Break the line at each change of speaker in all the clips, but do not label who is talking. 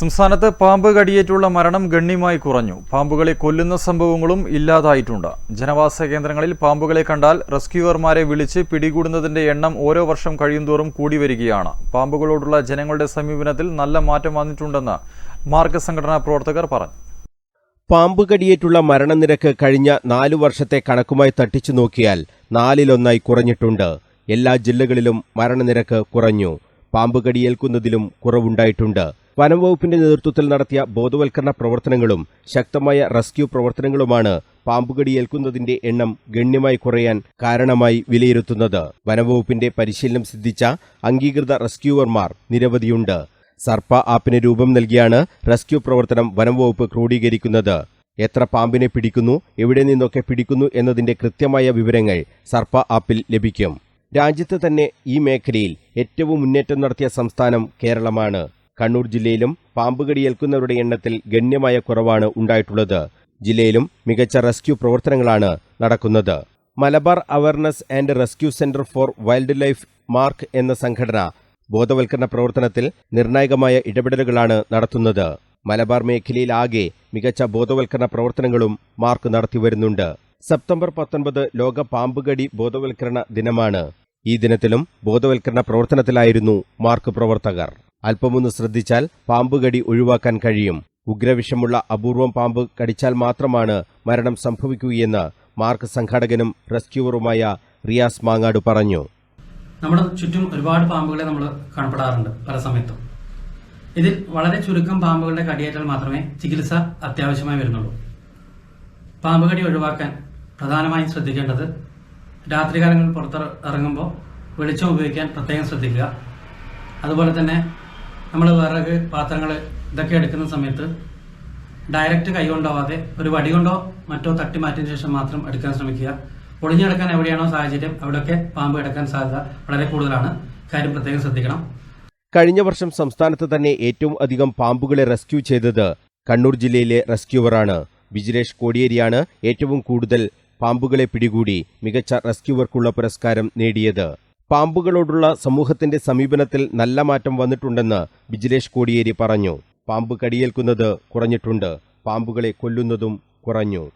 സംസ്ഥാനത്ത് പാമ്പ് കടിയേറ്റുള്ള മരണം ഗണ്യമായി കുറഞ്ഞു. പാമ്പുകളെ കൊല്ലുന്ന സംഭവങ്ങളും ഇല്ലാതായിട്ടുണ്ട്. ജനവാസ കേന്ദ്രങ്ങളിൽ പാമ്പുകളെ കണ്ടാൽ റെസ്ക്യൂവർമാരെ വിളിച്ച് പിടികൂടുന്നതിന്റെ എണ്ണം ഓരോ വർഷം കഴിയുന്തോറും കൂടി വരികയാണ് പാമ്പുകളോടുള്ള ജനങ്ങളുടെ സമീപനത്തിൽ നല്ല മാറ്റം വന്നിട്ടുണ്ടെന്ന് മാർഗ സംഘടനാ പ്രവർത്തകർ പറഞ്ഞു.
പാമ്പ് കടിയേറ്റുള്ള മരണനിരക്ക് കഴിഞ്ഞ നാലു വർഷത്തെ കണക്കുമായി തട്ടിച്ചു നോക്കിയാൽ നാലിലൊന്നായി കുറഞ്ഞിട്ടുണ്ട്. എല്ലാ ജില്ലകളിലും മരണനിരക്ക് കുറഞ്ഞു. പാമ്പ് കടിയേൽക്കുന്നതിലും കുറവുണ്ടായിട്ടുണ്ട്. വനംവകുപ്പിന്റെ നേതൃത്വത്തിൽ നടത്തിയ ബോധവൽക്കരണ പ്രവർത്തനങ്ങളും ശക്തമായ റെസ്ക്യൂ പ്രവർത്തനങ്ങളുമാണ് പാമ്പുകടി ഏൽക്കുന്നതിന്റെ എണ്ണം ഗണ്യമായി കുറയാൻ കാരണമായി വിലയിരുത്തുന്നത്. വനംവകുപ്പിന്റെ പരിശീലനം സിദ്ധിച്ച അംഗീകൃത റെസ്ക്യൂവർമാർ നിരവധിയുണ്ട്. സർപ്പ ആപ്പിന് രൂപം നൽകിയാണ് റെസ്ക്യൂ പ്രവർത്തനം വനംവകുപ്പ് ക്രോഡീകരിക്കുന്നത്. എത്ര പാമ്പിനെ പിടിക്കുന്നു എവിടെ നിന്നൊക്കെ പിടിക്കുന്നു എന്നതിന്റെ കൃത്യമായ വിവരങ്ങൾ സർപ്പ ആപ്പിൽ ലഭിക്കും. രാജ്യത്ത് തന്നെ ഈ മേഖലയിൽ ഏറ്റവും മുന്നേറ്റം നടത്തിയ സംസ്ഥാനം കേരളമാണ്. കണ്ണൂർ ജില്ലയിലും പാമ്പുകടിയേൽക്കുന്നവരുടെ എണ്ണത്തിൽ ഗണ്യമായ കുറവാണ് ഉണ്ടായിട്ടുള്ളത്. ജില്ലയിലും മികച്ച റെസ്ക്യൂ പ്രവർത്തനങ്ങളാണ് നടക്കുന്നത്. Malabar awareness and rescue centre for wildlife mark എന്ന സംഘടന ബോധവൽക്കരണ പ്രവർത്തനത്തിൽ നിർണായകമായ ഇടപെടലുകളാണ് നടത്തുന്നത്. മലബാർ മേഖലയിലാകെ മികച്ച ബോധവൽക്കരണ പ്രവർത്തനങ്ങളും മാർക്ക് നടത്തിവരുന്നുണ്ട്. സെപ്റ്റംബർ പത്തൊൻപത് ലോക പാമ്പുകടി ബോധവൽക്കരണ ദിനമാണ്. ഈ ദിനത്തിലും ബോധവൽക്കരണ പ്രവർത്തനത്തിലായിരുന്നു മാർക്ക് പ്രവർത്തകർ. അല്പമൊന്ന് ശ്രദ്ധിച്ചാൽ പാമ്പുകടി ഒഴിവാക്കാൻ കഴിയും. ഉഗ്രവിഷമുള്ള അപൂർവം പാമ്പ് കടിച്ചാൽ മാത്രമാണ് മരണം സംഭവിക്കുകയെന്ന് മാർക്ക് സംഘാടകനും റെസ്ക്യൂവറുമായ റിയാസ് മാങ്ങാട് പറഞ്ഞു.
നമ്മുടെ ചുറ്റും ഒരുപാട് പാമ്പുകളെ നമ്മൾ കാണപ്പെടാറുണ്ട് പല സമയത്തും. ഇതിൽ വളരെ ചുരുക്കം പാമ്പുകളുടെ കടിയേറ്റാൽ മാത്രമേ ചികിത്സ അത്യാവശ്യമായി വരുന്നുള്ളൂ. പാമ്പുകടി ഒഴിവാക്കാൻ പ്രധാനമായും ശ്രദ്ധിക്കേണ്ടത് രാത്രികാലങ്ങളിൽ പുറത്തിറങ്ങുമ്പോൾ വെളിച്ചം ഉപയോഗിക്കാൻ പ്രത്യേകം ശ്രദ്ധിക്കുക. അതുപോലെ തന്നെ നമ്മൾ വിറക് പാത്രങ്ങൾ ഇതൊക്കെ എടുക്കുന്ന സമയത്ത് ഡയറക്റ്റ് കൈ കൊണ്ടാവാതെ ഒരു വടി കൊണ്ടോ മറ്റോ തട്ടി മാറ്റിയതിനു ശേഷം മാത്രം എടുക്കാൻ ശ്രമിക്കുക. ഒളിഞ്ഞെടുക്കാൻ എവിടെയാണോ സാഹചര്യം അവിടെയൊക്കെ പാമ്പ് കിടക്കാൻ സാധ്യത വളരെ കൂടുതലാണ്. കാര്യം പ്രത്യേകം ശ്രദ്ധിക്കണം.
കഴിഞ്ഞ വർഷം സംസ്ഥാനത്ത് തന്നെ ഏറ്റവും അധികം പാമ്പുകളെ റെസ്ക്യൂ ചെയ്തത് കണ്ണൂർ ജില്ലയിലെ റെസ്ക്യൂവറാണ് വിജിലേഷ് കോടിയേരിയാണ് ഏറ്റവും കൂടുതൽ പാമ്പുകളെ പിടികൂടി മികച്ച റെസ്ക്യൂവർക്കുള്ള പുരസ്കാരം നേടിയത്. പാമ്പുകളോടുള്ള സമൂഹത്തിന്റെ സമീപനത്തിൽ നല്ല മാറ്റം വന്നിട്ടുണ്ടെന്ന് ബിജിലേഷ് കോടിയേരി പറഞ്ഞു. പാമ്പ് കടിയേൽക്കുന്നത് കുറഞ്ഞിട്ടുണ്ട്. പാമ്പുകളെ കൊല്ലുന്നതും കുറഞ്ഞു.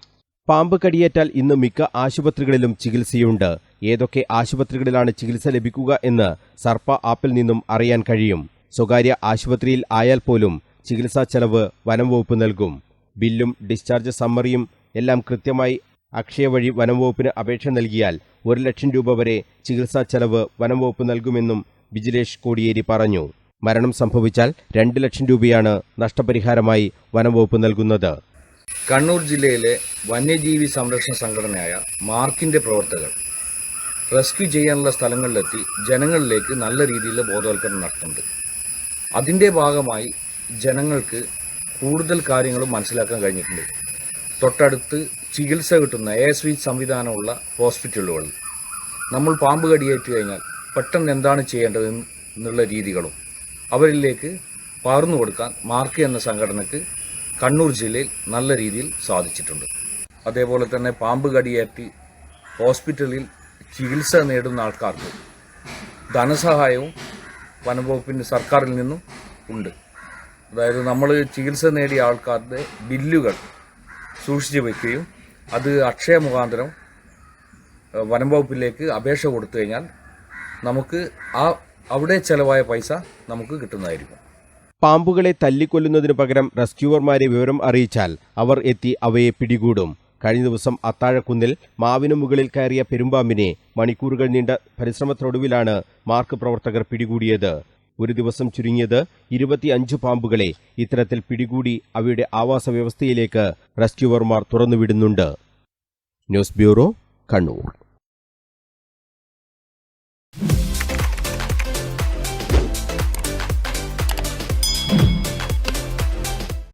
പാമ്പ് കടിയേറ്റാൽ ഇന്ന് മിക്ക ആശുപത്രികളിലും ചികിത്സയുണ്ട്. ഏതൊക്കെ ആശുപത്രികളിലാണ് ചികിത്സ ലഭിക്കുക എന്ന് സർപ്പ ആപ്പിൽ നിന്നും അറിയാൻ കഴിയും. സ്വകാര്യ ആശുപത്രിയിൽ ആയാൽ പോലും ചികിത്സാ ചെലവ് വനം വകുപ്പ് നൽകും. ബില്ലും ഡിസ്ചാർജ് സമ്മറിയും എല്ലാം കൃത്യമായി അക്ഷയ വഴി വനംവകുപ്പിന് അപേക്ഷ നൽകിയാൽ ഒരു ലക്ഷം രൂപ വരെ ചികിത്സാ ചെലവ് വനംവകുപ്പ് നൽകുമെന്നും ബിജിലേഷ് കോടിയേരി പറഞ്ഞു. മരണം സംഭവിച്ചാൽ രണ്ട് ലക്ഷം രൂപയാണ് നഷ്ടപരിഹാരമായി വനംവകുപ്പ് നൽകുന്നത്.
കണ്ണൂർ ജില്ലയിലെ വന്യജീവി സംരക്ഷണ സംഘടനയായ മാർക്കിന്റെ പ്രവർത്തകർ റെസ്ക്യൂ ചെയ്യാനുള്ള സ്ഥലങ്ങളിലെത്തി ജനങ്ങളിലേക്ക് നല്ല രീതിയിൽ ബോധവൽക്കരണം നടത്തുന്നുണ്ട്. അതിന്റെ ഭാഗമായി ജനങ്ങൾക്ക് കൂടുതൽ കാര്യങ്ങളും മനസ്സിലാക്കാൻ കഴിഞ്ഞിട്ടുണ്ട്. തൊട്ടടുത്ത് ചികിത്സ കിട്ടുന്ന എ എസ് വി സംവിധാനമുള്ള ഹോസ്പിറ്റലുകൾ. നമ്മൾ പാമ്പ് കടിയേറ്റ് കഴിഞ്ഞാൽ പെട്ടെന്ന് എന്താണ് ചെയ്യേണ്ടത് എന്നുള്ള രീതികളും അവരിലേക്ക് പകർന്നു കൊടുക്കാൻ മാർക്ക് എന്ന സംഘടനക്ക് കണ്ണൂർ ജില്ലയിൽ നല്ല രീതിയിൽ സാധിച്ചിട്ടുണ്ട്. അതേപോലെ തന്നെ പാമ്പ് കടിയേറ്റി ഹോസ്പിറ്റലിൽ ചികിത്സ നേടുന്ന ആൾക്കാർക്ക് ധനസഹായവും വനംവകുപ്പിന്റെ സർക്കാരിൽ നിന്നും ഉണ്ട്. അതായത് നമ്മൾ ചികിത്സ നേടിയ ആൾക്കാരുടെ ബില്ലുകൾ സൂക്ഷിച്ചു വയ്ക്കുകയും അത് അക്ഷയ മുഖാന്തരം വനം വകുപ്പിലേക്ക് അപേക്ഷ കൊടുത്തു കഴിഞ്ഞാൽ നമുക്ക് ആ അവിടെ ചെലവായ പൈസ നമുക്ക് കിട്ടുന്നതായിരിക്കും.
പാമ്പുകളെ തല്ലിക്കൊല്ലുന്നതിനു പകരം റെസ്ക്യൂവർമാരെ വിവരം അറിയിച്ചാൽ അവർ എത്തി അവയെ പിടികൂടും. കഴിഞ്ഞ ദിവസം അത്താഴക്കുന്നിൽ മാവിനു മുകളിൽ കയറിയ പെരുമ്പാമ്പിനെ മണിക്കൂറുകൾ നീണ്ട പരിശ്രമത്തിനൊടുവിലാണ് മാർക്ക് പ്രവർത്തകർ പിടികൂടിയത്. ഒരു ദിവസം ചുരുങ്ങിയത് ഇരുപത്തിയഞ്ച് പാമ്പുകളെ ഇത്തരത്തിൽ പിടികൂടി അവയുടെ ആവാസ വ്യവസ്ഥയിലേക്ക് റെസ്ക്യൂവർമാർ തുറന്നുവിടുന്നുണ്ട്. News bureau Kannur.